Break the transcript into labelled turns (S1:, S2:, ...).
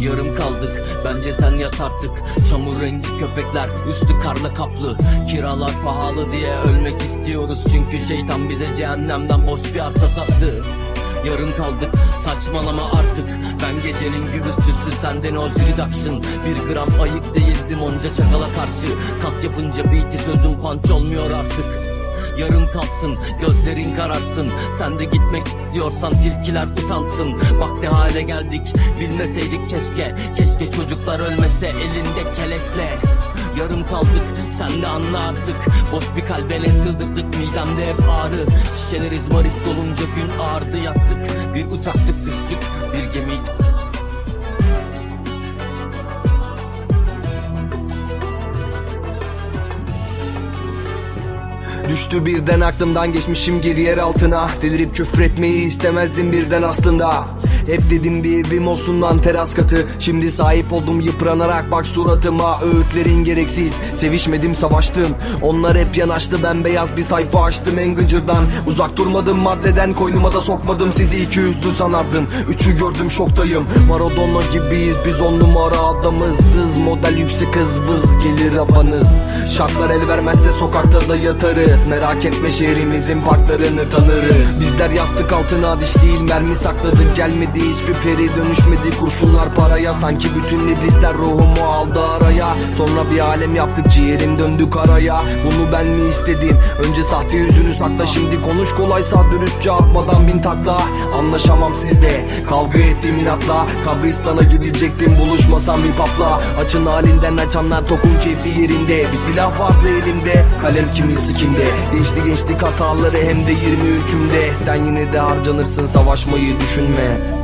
S1: yarım kaldık. Bence sen yat artık. Çamur rengi köpekler üstü karla kaplı. Kiralar pahalı diye ölmek istiyoruz. Çünkü şeytan bize cehennemden boş bir arsa sattı. Yarım kaldık. Saçmalama artık. Ben gecenin gürültüsü senden o reduction Bir gram ayıp değildim onca çakala karşı. Kalk yapınca beat'i sözüm punch olmuyor artık Yarım kalsın gözlerin kararsın. Sen de gitmek istiyorsan tilkiler utansın. Bak ne hale geldik bilmeseydik keşke. Keşke çocuklar ölmese elinde keleşle Yarım kaldık sen de anla artık. Boş bir kalbele sığdırdık midemde hep ağrı. Şişeler izmarit dolunca gün ağardı yattık Bir uçaktık düştük
S2: Düştü birden aklımdan geçmişim geri yer altına. Delirip küfretmeyi istemezdim birden aslında hep dedim bir evim olsun lan teras katı. Şimdi sahip oldum yıpranarak bak suratıma. Öğütlerin gereksiz. Sevişmedim savaştım. Onlar hep yanaştı ben beyaz bir sayfa açtım en gıcırdan. Uzak durmadım maddeden koynuma da sokmadım. Sizi iki yüzlü sanardım. Üçü gördüm şoktayım. Maradona gibiyiz biz on numara adamız Hız model yüksek hız vız gelir havanız. Şartlar el vermezse sokakta da yatarız. Merak etme şehrimizin parklarını tanırız. Bizler yastık altına diş değil mermi sakladık Gelmedi hiçbir peri dönüşmedi kurşunlar paraya. Sanki bütün iblisler ruhumu aldı araya. Sonra bir alem yaptık ciğerim döndü karaya. Bunu ben mi istedim? Önce sahte yüzünü sakla Şimdi konuş kolaysa dürüstçe atmadan bin takla. Anlaşamam sizde kavga ettim inatla. Kabristana gidecektim buluşmasam bir papla. Açın halinden açanlar tokun keyfi yerinde. Bir silah vardı elimde kalem kimin sikinde? Geçti geçtik hataları hem de 23'ümde Sen yine de harcanırsın savaşmayı düşünme